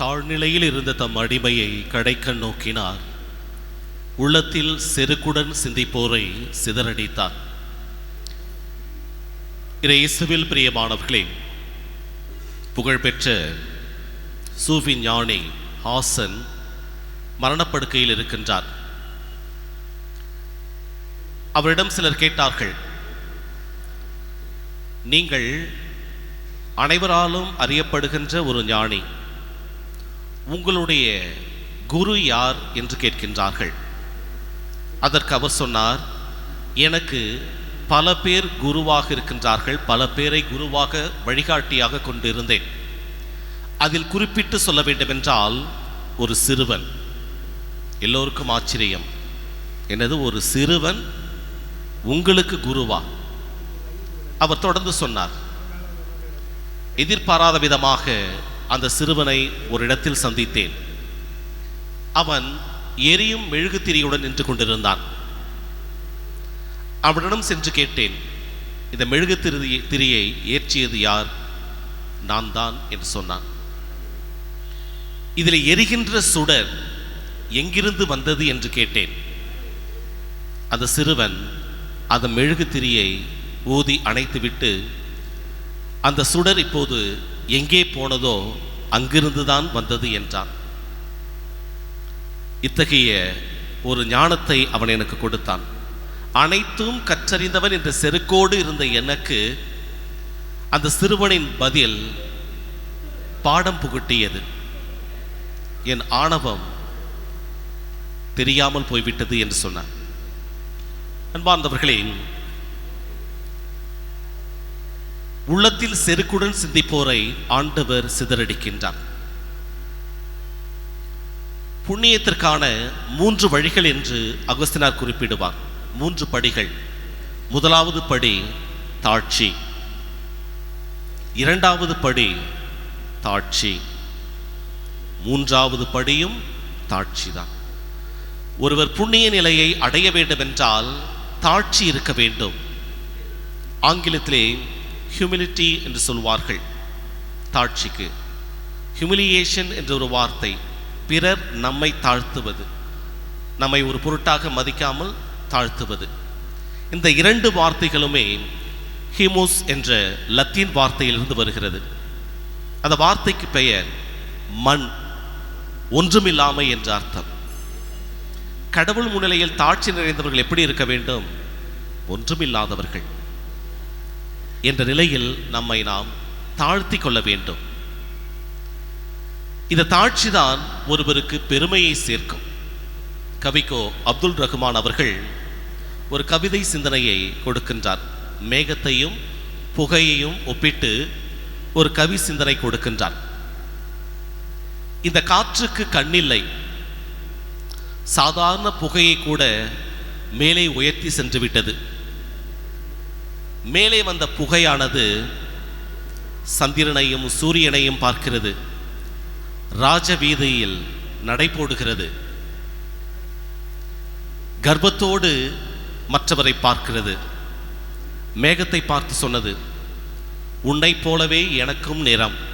தாழ்நிலையில் இருந்த தம் அடிமையை கடைக்கண் நோக்கினார். உள்ளத்தில் செருக்குடன் சிந்திப்போரை சிதறடித்தார். இதை இயேசுவில் பிரியமானவர்களே புகழ்பெற்ற சூஃபி ஞானி ஹாசன் மரணப்படுக்கையில் இருக்கின்றார். அவரிடம் சிலர் கேட்டார்கள் நீங்கள் அனைவராலும் அறியப்படுகின்ற ஒரு ஞானி உங்களுடைய குரு யார் என்று கேட்கின்றார்கள். அதற்கு அவர் சொன்னார் எனக்கு பல பேர் குருவாக இருக்கின்றார்கள் பல பேரை குருவாக வழிகாட்டியாக கொண்டிருந்தேன். அதில் குறிப்பிட்டு சொல்ல வேண்டுமென்றால் ஒரு சிறுவன். எல்லோருக்கும் ஆச்சரியம். எனது ஒரு சிறுவன் உங்களுக்கு குருவா? அவர் தொடர்ந்து சொன்னார் எதிர்பாராத விதமாக அந்த சிறுவனை ஒரு இடத்தில் சந்தித்தேன். அவன் எரியும் மெழுகுத்திரியுடன் நின்று கொண்டிருந்தான். அவனிடம் சென்று கேட்டேன் இந்த மெழுகு திரி திரியை ஏற்றியது யார்? நான் தான் என்று சொன்னான். இதில் எரிகின்ற சுடர் எங்கிருந்து வந்தது? என்று கேட்டேன். அந்த சிறுவன் அந்த மெழுகு திரியை ஊதி அணைத்துவிட்டு அந்த சுடர் இப்போது எங்கே போனதோ அங்கிருந்து தான் வந்தது என்றான். இத்தகைய ஒரு ஞானத்தை அவன் எனக்கு கொடுத்தான். அனைத்தும் கற்றறிந்தவன் என்ற செருக்கோடு இருந்த எனக்கு அந்த சிறுவனின் பதில் பாடம் புகட்டியது. என் ஆணவம் தெரியாமல் போய்விட்டது என்று சொன்னான். அன்பார்ந்தவர்களே உள்ளத்தில் செருக்குடன் சிந்திப்போரை ஆண்டவர் சிதறடிக்கின்றார். புண்ணியத்திற்கான மூன்று வழிகள் என்று அகஸ்தினார் குறிப்பிடுவார். மூன்று படிகள். முதலாவது படி தாட்சி இரண்டாவது படி தாட்சி மூன்றாவது படியும் தாட்சிதான் ஒருவர் புண்ணிய நிலையை அடைய வேண்டுமென்றால் தாட்சி இருக்க வேண்டும். ஆங்கிலத்திலே ஹியூமிலிட்டி என்று சொல்வார்கள். தாட்சிக்கு ஹியூமிலியேஷன் என்ற ஒரு வார்த்தை பிறர் நம்மை தாழ்த்துவது. நம்மை ஒரு பொருட்டாக மதிக்காமல் தாழ்த்துவது. இந்த இரண்டு வார்த்தைகளுமே ஹிமோஸ் என்ற லத்தீன் வார்த்தையிலிருந்து வருகிறது. அந்த வார்த்தைக்கு பெயர் மண் ஒன்றுமில்லாமை என்ற அர்த்தம். கடவுள் முன்னிலையில் தாட்சி நிறைந்தவர்கள் எப்படி இருக்க வேண்டும்? ஒன்றுமில்லாதவர்கள். என்ற நிலையில் நம்மை நாம் தாழ்த்தி கொள்ள வேண்டும். இந்த தாழ்ச்சிதான் ஒருவருக்கு பெருமையை சேர்க்கும். கவிக்கோ அப்துல் ரஹ்மான் அவர்கள் ஒரு கவிதை சிந்தனையை கொடுக்கின்றார். மேகத்தையும் புகையையும் ஒப்பிட்டு ஒரு கவி சிந்தனை கொடுக்கின்றார். இந்த காற்றுக்கு கண்ணில்லை. சாதாரண புகையை கூட மேலே உயர்த்தி சென்று விட்டது. மேலே வந்த புகையானது சந்திரனையும் சூரியனையும் பார்க்கிறது. ராஜ வீதியில் நடைபோடுகிறது கர்ப்பத்தோடு மற்றவரை பார்க்கிறது. மேகத்தை பார்த்து சொன்னது உன்னைப் போலவே எனக்கும் நிறம்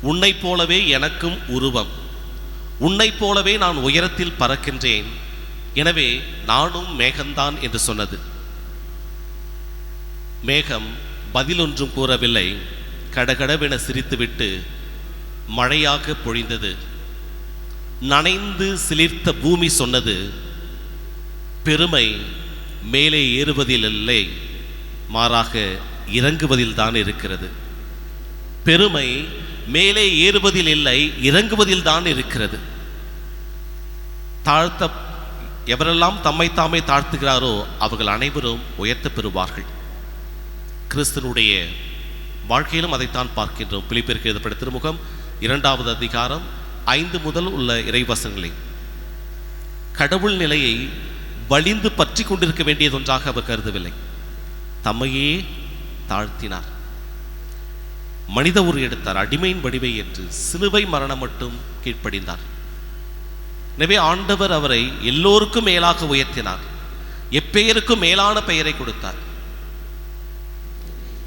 உன்னைப் போலவே எனக்கும் உருவம். உன்னைப் போலவே நான் உயரத்தில் பறக்கின்றேன். எனவே நானும் மேகந்தான் என்று சொன்னது. மேகம் பதில் ஒன்றும் கூறவில்லை. கடகடவென சிரித்துவிட்டு மழையாக பொழிந்தது. நனைந்து சிலிர்த்த பூமி சொன்னது பெருமை மேலே ஏறுவதிலில்லை மாறாக இறங்குவதில் தான் இருக்கிறது. பெருமை மேலே ஏறுவதில் இல்லை இறங்குவதில் தான் இருக்கிறது. தாழ்த்த எவரெல்லாம் தம்மை தாமே தாழ்த்துகிறாரோ அவர்கள் அனைவரும் உயர்த்த பெறுவார்கள். கிறிஸ்தனுடைய வாழ்க்கையிலும் அதைத்தான் பார்க்கின்றோம். பிலிப்பிற்கு எழுதப்பட்ட திருமுகம் இரண்டாவது அதிகாரம் ஐந்து முதல் உள்ள இறைவசங்களை கடவுள் நிலையை வலிந்து பற்றி கொண்டிருக்க வேண்டியதொன்றாக அவர் கருதவில்லை. தம்மையே தாழ்த்தினார். மனித உரு எடுத்தார் அடிமையின் வடிவை என்று சிலுவை மரணம் மட்டும் கீழ்ப்படிந்தார். எனவே ஆண்டவர் அவரை எல்லோருக்கும் மேலாக உயர்த்தினார். எப்பெயருக்கும் மேலான பெயரை கொடுத்தார்.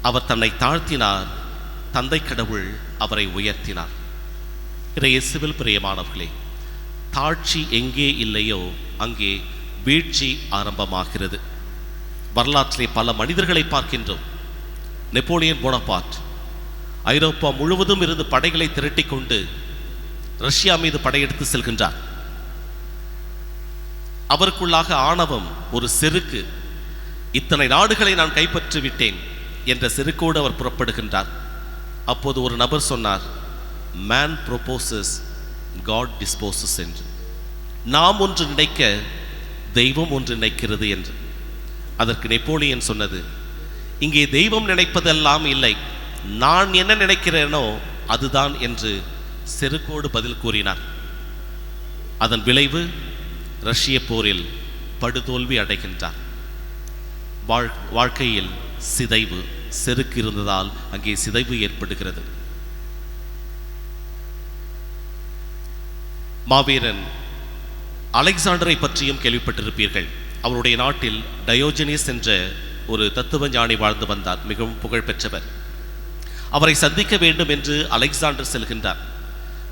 அவர் தன்னை தாழ்த்தினார். தந்தை கடவுள் அவரை உயர்த்தினார். இறையசுவில் பிரியமானவர்களே தாழ்ச்சி எங்கே இல்லையோ அங்கே வீழ்ச்சி ஆரம்பமாகிறது. வரலாற்றிலே பல மனிதர்களை பார்க்கின்றோம். நெப்போலியன் போனபாட் ஐரோப்பா முழுவதும் இருந்து படைகளை திரட்டி கொண்டு ரஷ்யா மீது படையெடுத்து செல்கின்றார். அவருக்குள்ளாக ஆணவம் ஒரு செருக்கு. இத்தனை நாடுகளை நான் கைப்பற்றி விட்டேன் என்ற செருக்கோடு அவர் புறப்படுகின்றார். அப்போது ஒரு நபர் சொன்னார் மேன் ப்ரொபோசஸ் காட் டிஸ்போசஸ் என்று. நாம் ஒன்று நினைக்க தெய்வம் ஒன்று நினைக்கிறது என்று. அதற்கு நெப்போலியன் சொன்னது இங்கே தெய்வம் நினைப்பதெல்லாம் இல்லை. நான் என்ன நினைக்கிறேனோ அதுதான் என்று செருக்கோடு பதில் கூறினார். அதன் விளைவு ரஷ்ய போரில் படுதோல்வி அடைகின்றார். வாழ் வாழ்க்கையில் சிதைவு செருக்கு இருந்ததால் அங்கே சிதைவு ஏற்படுகிறது. மாவீரன் அலெக்சாண்டரை பற்றியும் கேள்விப்பட்டிருப்பீர்கள். அவருடைய நாட்டில் டயோஜனிஸ் என்ற ஒரு தத்துவ ஞானி வாழ்ந்து வந்தார். மிகவும் புகழ்பெற்றவர் அவரை சந்திக்க வேண்டும் என்று அலெக்சாண்டர் செல்கின்றார்.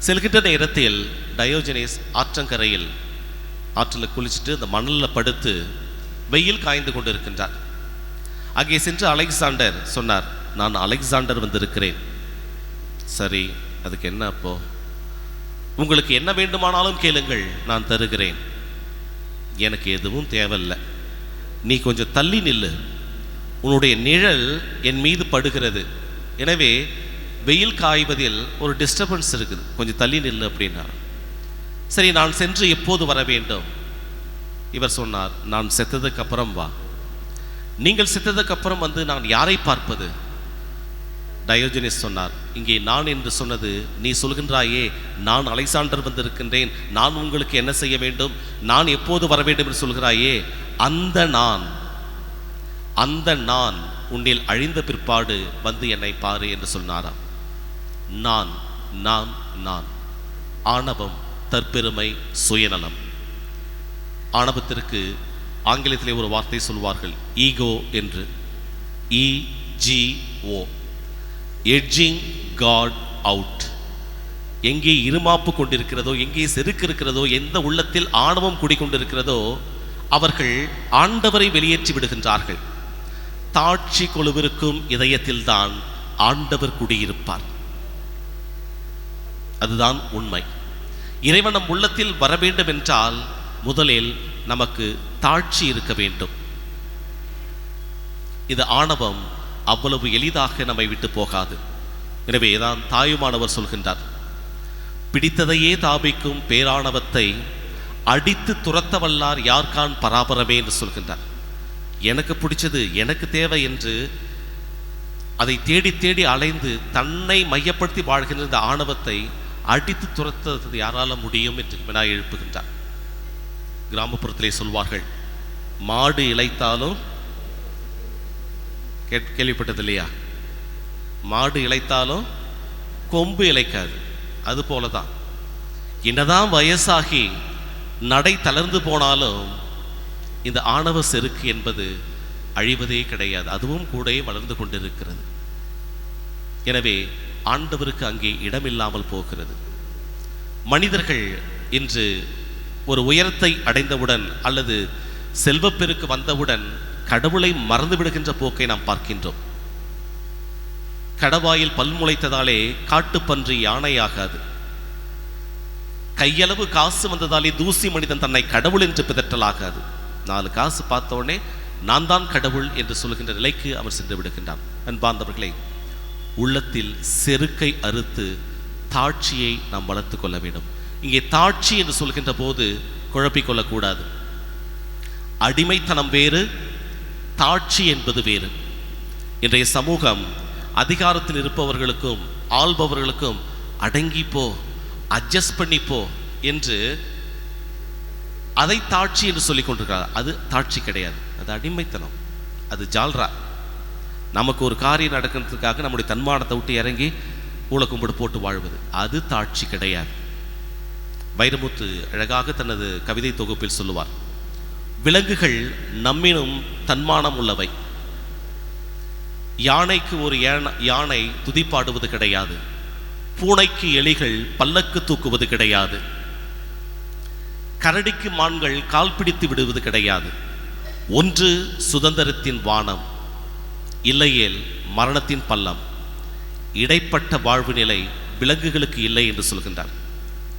செல்கின்ற நேரத்தில் டயோஜனிஸ் ஆற்றங்கரையில் ஆற்றில் குளிச்சுட்டு அந்த மணலில் படுத்து வெயில் காய்ந்து கொண்டிருக்கின்றார். அங்கே சென்று அலெக்சாண்டர் சொன்னார் நான் அலெக்சாண்டர் வந்திருக்கிறேன். சரி அதுக்கு என்ன அப்போ? உங்களுக்கு என்ன வேண்டுமானாலும் கேளுங்கள் நான் தருகிறேன். எனக்கு எதுவும் தேவையில்லை. நீ கொஞ்சம் தள்ளி நில்லு. உன்னுடைய நிழல் என் மீது படுகிறது. எனவே வெயில் காய்வதில் ஒரு டிஸ்டர்பன்ஸ் இருக்குது. கொஞ்சம் தள்ளி நில்லு அப்படின்னா சரி நான் சென்று எப்போது வர வேண்டும்? இவர் சொன்னார் நான் செத்ததுக்கு அப்புறம் வா. நீங்கள் செத்ததுக்கு அப்புறம் வந்து நான் யாரை பார்ப்பது? டயோஜனிஸ் சொன்னார் இங்கே நான் என்று சொன்னது நீ சொல்கின்றாயே நான் அலெக்சாண்டர் வந்திருக்கின்றேன் நான் உங்களுக்கு என்ன செய்ய வேண்டும்? நான் எப்போது வர வேண்டும் என்று சொல்கிறாயே அந்த நான் அந்த நான் உன்னில் அழிந்த பிற்பாடு வந்து என்னை பாரு என்று சொன்னாராம். நான் நான் நான் ஆணவம் தற்பெருமை சுயநலம். ஆணவத்திற்கு ஆங்கிலத்திலே ஒரு வார்த்தை சொல்வார்கள் ஈகோ என்று. இஜிஓ எட்ஜிங் காட் அவுட் எங்கே இருமாப்பு கொண்டிருக்கிறதோ எங்கே செருக்கு இருக்கிறதோ எந்த உள்ளத்தில் ஆணவம் குடிக்கொண்டிருக்கிறதோ அவர்கள் ஆண்டவரை வெளியேற்றி விடுகின்றார்கள். தாட்சி கொழுவிருக்கும் இதயத்தில்தான் ஆண்டவர் குடியிருப்பார். அதுதான் உண்மை. இறைவன் நம் உள்ளத்தில் வர வேண்டும் என்றால் முதலில் நமக்கு தாழ்ச்சி இருக்க வேண்டும். இது ஆணவம் அவ்வளவு எளிதாக நம்மை விட்டு போகாது. எனவே தான் தாயுமானவர் சொல்கின்றார் பிடித்ததையே தாபிக்கும் பேராணவத்தை அடித்து துரத்த வல்லார் யார்கான் பராபரமே என்று சொல்கின்றார். எனக்கு பிடிச்சது எனக்கு தேவை என்று அதை தேடி தேடி அலைந்து தன்னை மையப்படுத்தி வாழ்கின்ற இந்த ஆணவத்தை அடித்து துரத்தது யாரால முடியும் என்று வினா எழுப்புகின்றார். கிராமப்புறத்திலே சொல்வார்கள் மாடு இழைத்தாலும் கேட் கேள்விப்பட்டது இல்லையா மாடு இழைத்தாலும் கொம்பு இளைக்காது. அது போல தான் என்னதான் வயசாகி நடை தளர்ந்து போனாலும் இந்த ஆணவ செருக்கு என்பது அழிவதே கிடையாது. அதுவும் கூடயே வளர்ந்து கொண்டிருக்கிறது. எனவே ஆண்டவருக்கு அங்கே இடமில்லாமல் போகிறது. மனிதர்கள் இன்று ஒரு உயரத்தை அடைந்தவுடன் அல்லது செல்வப்பெருக்கு வந்தவுடன் கடவுளை மறந்து விடுகின்ற போக்கை நாம் பார்க்கின்றோம். கடவாயில் பல் முளைத்ததாலே காட்டுப்பன்றி யானையாகாது. கையளவு காசு வந்ததாலே தூசி மனிதன் தன்னை கடவுள் என்று பிதற்றலாகாது. நாலு காசு பார்த்த உடனே நான் தான் கடவுள் என்று சொல்கின்ற நிலைக்கு அவர் சென்று விடுகின்றான். அன்பார்ந்தவர்களே உள்ளத்தில் செருக்கை அறுத்து தாட்சியை நாம் வளர்த்து கொள்ள வேண்டும். இங்கே தாட்சி என்று சொல்கின்ற போது குழப்பிக்கொள்ளக்கூடாது. அடிமைத்தனம் வேறு தாட்சி என்பது வேறு. இன்றைய சமூகம் அதிகாரத்தில் இருப்பவர்களுக்கும் ஆள்பவர்களுக்கும் அடங்கிப்போ அட்ஜஸ்ட் பண்ணிப்போ என்று அதை தாட்சி என்று சொல்லிக் கொண்டிருக்கிறார். அது தாட்சி கிடையாது. அது அடிமைத்தனம். அது ஜால்ரா. நமக்கு ஒரு காரியம் நடக்கிறதுக்காக நம்முடைய தன்மானத்தை விட்டு இறங்கி ஊழ போட்டு வாழ்வது. அது தாட்சி கிடையாது. வைரமுத்து அழகாக தனது கவிதை தொகுப்பில் சொல்லுவார் விலங்குகள் நம்மினும் தன்மானம் உள்ளவை. யானைக்கு ஒரு யானை துதிப்பாடுவது கிடையாது. பூனைக்கு எலிகள் பல்லக்கு தூக்குவது கிடையாது. கரடிக்கு மான்கள் கால் பிடித்து விடுவது கிடையாது. ஒன்று சுதந்திரத்தின் வானம் இல்லையேல் மரணத்தின் பள்ளம். இடைப்பட்ட வாழ்வு நிலை விலங்குகளுக்கு இல்லை என்று சொல்கின்றார்.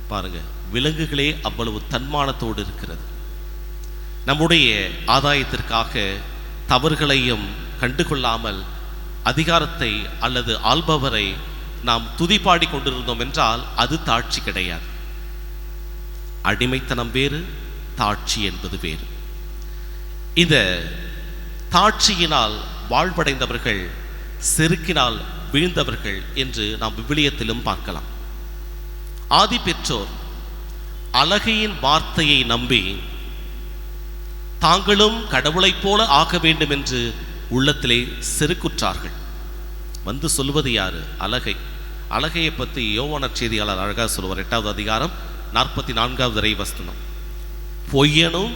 பாருங்க. விலங்குகளே அவ்வளவு தன்மானத்தோடு இருக்கிறது. நம்முடைய ஆதாயத்திற்காக தவறுகளையும் கண்டுகொள்ளாமல் அதிகாரத்தை அல்லது ஆள்பவரை நாம் துதிப்பாடி கொண்டிருந்தோம் என்றால் அது தாட்சி கிடையாது. அடிமைத்தனம் வேறு தாட்சி என்பது வேறு. இந்த தாட்சியினால் வாழ்வடைந்தவர்கள் செருக்கினால் வீழ்ந்தவர்கள் என்று நாம் விவிலியத்திலும் பார்க்கலாம். ஆதி பெற்றோர் அழகையின் வார்த்தையை நம்பி தாங்களும் கடவுளைப் போல ஆக வேண்டும் என்று உள்ளத்திலே செருக்குற்றார்கள். வந்து சொல்வது யாரு? அழகை. அழகையை பற்றி யோவான செய்தியாளர் அழகாக சொல்லுவார். எட்டாவது அதிகாரம் நாற்பத்தி நான்காவது இறை வசனம். பொய்யனும்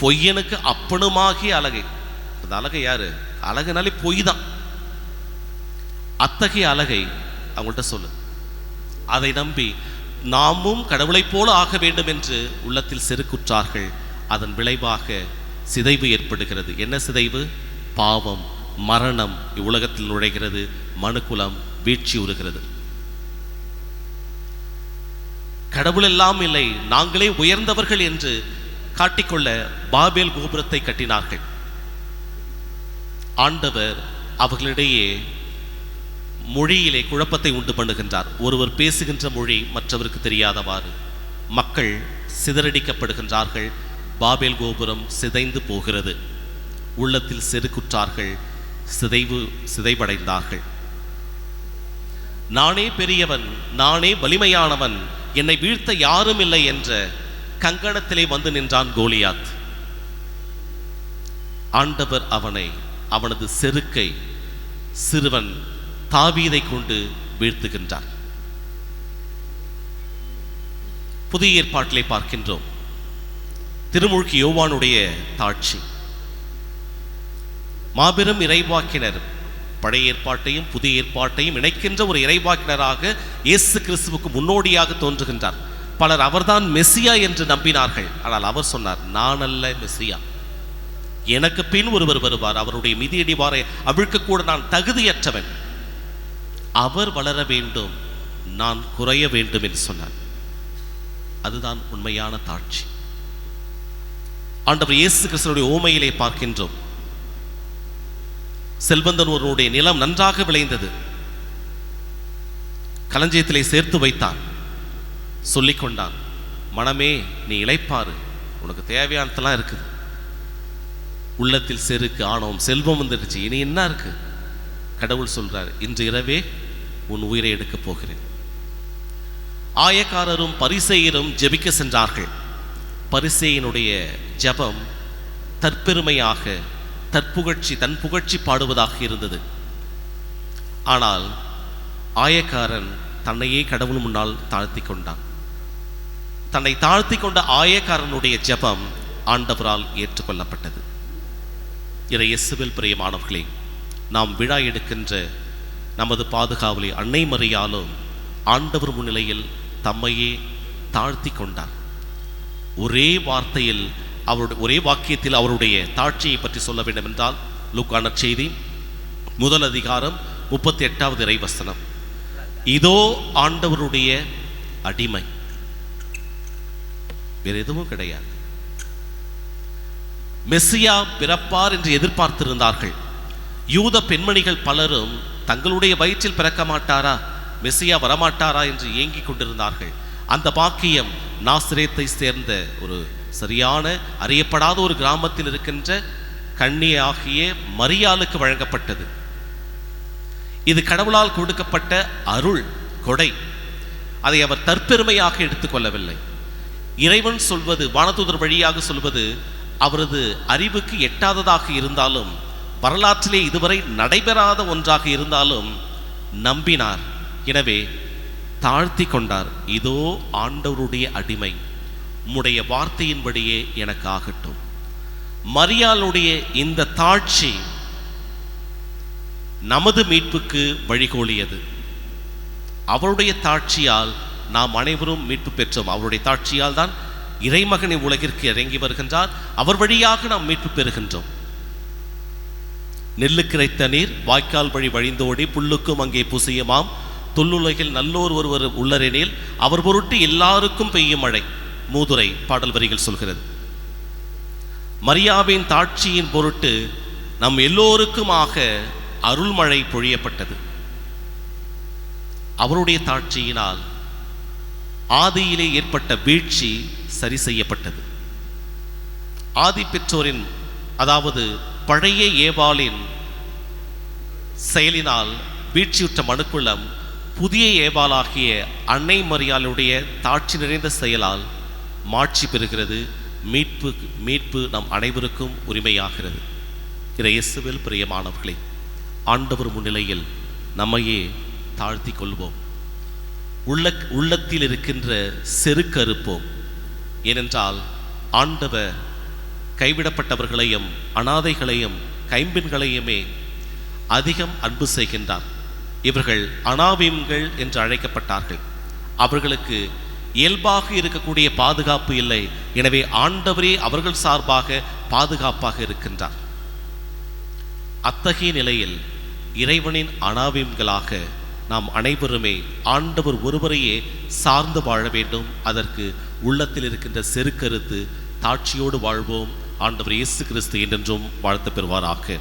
பொய்யனுக்கு அப்பனுமாகிய அழகை. அந்த அழகை யாரு? அழகுனாலே பொய் தான். அத்தகைய அழகை அவங்கள்ட்ட சொல்லு. அதை நம்பி நாமும் கடவுளைப் போல ஆக வேண்டும் என்று உள்ளத்தில் செருக்குற்றார்கள். அதன் விளைவாக சிதைவு ஏற்படுகிறது. என்ன சிதைவு? பாவம் மரணம் இவ்வுலகத்தில் நுழைகிறது. மனுக்குலம் வீழ்ச்சி உறுகிறது கடவுள் எல்லாம் இல்லை. நாங்களே உயர்ந்தவர்கள் என்று காட்டிக்கொள்ள பாபேல் கோபுரத்தை கட்டினார்கள். ஆண்டவர் அவர்களிடையே மொழியிலே குழப்பத்தை உண்டு பண்ணுகின்றார். ஒருவர் பேசுகின்ற மொழி மற்றவருக்கு தெரியாதவாறு மக்கள் சிதறடிக்கப்படுகின்றார்கள். பாபேல் கோபுரம் சிதைந்து போகிறது. உள்ளத்தில் செருக்குற்றார்கள். சிதைவு சிதைவடைந்தார்கள். நானே பெரியவன் நானே வலிமையானவன் என்னை வீழ்த்த யாரும் இல்லை என்ற கங்கணத்திலே வந்து நின்றான் கோலியாத். ஆண்டவர் அவனை அவனது செருக்கை சிறுவன் தாவீதை கொண்டு வீழ்த்துகின்றார். புதிய ஏற்பாட்டிலே பார்க்கின்றோம். திருமுழுக்கு யோவானுடைய தாட்சி. மாபெரும் இறைவாக்கினர் பழைய ஏற்பாட்டையும் புதிய ஏற்பாட்டையும் இணைக்கின்ற ஒரு இறைவாக்கினராக இயேசு கிறிஸ்துவுக்கு முன்னோடியாக தோன்றுகின்றார். பலர் அவர்தான் மெஸ்ஸியா என்று நம்பினார்கள். ஆனால் அவர் சொன்னார் நான் அல்ல மெஸ்ஸியா எனக்கு பின் ஒருவர் வருவார். அவருடைய மிதியடிவாரை அவிழ்க்கக்கூட நான் தகுதியற்றவன். அவர் வளர வேண்டும் நான் குறைய வேண்டும் என்று சொன்னார். அதுதான் உண்மையான தாட்சி. ஆண்டவர் இயேசு கிருஷ்ணனுடைய ஓமையிலே பார்க்கின்றோம். செல்வந்தன் ஒருவனுடைய நிலம் நன்றாக விளைந்தது. களஞ்சியத்திலே சேர்த்து வைத்தான். சொல்லிக் கொண்டான் மனமே நீ இளைப்பாரு உனக்கு தேவையானதெல்லாம் இருக்குது. உள்ளத்தில் செருக்கு ஆணவம் செல்வம் வந்துடுச்சு இனி என்ன இருக்கு? கடவுள் சொல்றார் இன்று இரவே உன் உயிரை எடுக்கப் போகிறேன். ஆயக்காரரும் பரிசெயரும் ஜெபிக்க சென்றார்கள். பரிசேயனுடைய ஜெபம் தற்பெருமையாக தற்புகழ்ச்சி தன் புகழ்ச்சி பாடுவதாக இருந்தது. ஆனால் ஆயக்காரன் தன்னையே கடவுள் முன்னால் தாழ்த்தி கொண்டான். தன்னை தாழ்த்தி கொண்ட ஆயக்காரனுடைய ஜெபம் ஆண்டவரால் ஏற்றுக்கொள்ளப்பட்டது. இறை இயேசுவில் பிரியமானவர்களே நாம் விழா எடுக்கின்ற நமது பாதுகாவலி அன்னை மறியாலும் ஆண்டவர் முன்னிலையில் தம்மையே தாழ்த்தி கொண்டார். ஒரே வார்த்தையில் அவருடைய ஒரே வாக்கியத்தில் அவருடைய தாட்சியை பற்றி சொல்ல வேண்டும் என்றால் லூக்கான செய்தி முதல் அதிகாரம் முப்பத்தி எட்டாவது இறைவசனம். இதோ ஆண்டவருடைய அடிமை. வேறு எதுவும் கிடையாது. மெஸ்ஸியா பிறப்பார் என்று எதிர்பார்த்திருந்தார்கள். யூத பெண்மணிகள் பலரும் தங்களுடைய வயிற்றில் பிறக்க மாட்டாரா மெஸ்ஸியா வரமாட்டாரா? என்று ஏங்கிக் கொண்டிருந்தார்கள். அந்த பாக்கியம் நாசிரேத்தை சேர்ந்த ஒரு சரியான அறியப்படாத ஒரு கிராமத்தில் இருக்கின்ற கண்ணி ஆகிய மரியாளுக்கு வழங்கப்பட்டது. இது கடவுளால் கொடுக்கப்பட்ட அருள் கொடை. அதை அவர் தற்பெருமையாக எடுத்துக்கொள்ளவில்லை இறைவன் சொல்வது வானதூதர் வழியாக சொல்வது அவரது அறிவுக்கு எட்டாததாக இருந்தாலும் வரலாற்றிலே இதுவரை நடைபெறாத ஒன்றாக இருந்தாலும் நம்பினார். எனவே தாழ்த்தி கொண்டார். இதோ ஆண்டவருடைய அடிமை. உம்முடைய வார்த்தையின்படியே எனக்கு ஆகட்டும். மரியாளுடைய இந்த தாழ்ச்சி நமது மீட்புக்கு வழிகோலியது. அவருடைய தாட்சியால் நாம் அனைவரும் மீட்பு பெற்றோம். அவருடைய தாட்சியால் தான் இறைமகனை உலகிற்கு இறங்கி வருகின்றார். அவர் வழியாக நாம் மீட்பு பெறுகின்றோம். நெல்லு கிடைத்த நீர் வாய்க்கால் வழி வழிந்தோடி புல்லுக்கும் அங்கே புசியுமாம் தொல்லுலகில் நல்லோர் ஒருவர் உள்ளரெனில் அவர் பொருட்டு எல்லாருக்கும் பெய்யும் மழை. மூதுரை பாடல் வரிகள் சொல்கிறது. மரியாவின் தாட்சியின் பொருட்டு நம் எல்லோருக்குமாக அருள்மழை பொழியப்பட்டது. அவருடைய தாட்சியினால் ஆதியிலே ஏற்பட்ட வீழ்ச்சி சரி செய்யப்பட்டது. ஆதி பெற்றோரின் அதாவது பழைய ஏபாலின் செயலினால் வீழ்ச்சியுற்ற மனுக்குளம் புதிய ஏபாலாகிய அன்னை மரியாளுடைய தாட்சி நிறைந்த செயலால் மாட்சி பெறுகிறது. மீட்பு மீட்பு நம் அனைவருக்கும் உரிமையாகிறது. இறையசுவில் பிரியமானவர்களே ஆண்டவர் முன்னிலையில் நம்மையே தாழ்த்தி கொள்வோம். உள்ள உள்ளத்தில் இருக்கின்ற செருக்கறுப்போம். ஏனென்றால் ஆண்டவர் கைவிடப்பட்டவர்களையும் அனாதைகளையும் கைம்பெண்களையுமே அதிகம் அன்பு செய்கின்றார். இவர்கள் அனாவீம்கள் என்று அழைக்கப்பட்டார்கள். அவர்களுக்கு இயல்பாக இருக்கக்கூடிய பாதுகாப்பு இல்லை. எனவே ஆண்டவரே அவர்கள் சார்பாக பாதுகாப்பாக இருக்கின்றார். அத்தகைய நிலையில் இறைவனின் அனாவீம்களாக நாம் அனைவருமே ஆண்டவர் ஒருவரையே சார்ந்து வாழ வேண்டும். அதற்கு உள்ளத்தில் இருக்கின்ற செருக்கருத்து தாட்சியோடு வாழ்வோம். ஆண்டவர் இயேசு கிறிஸ்து என்றென்றும் வாழ்த்து பெறுவாராக.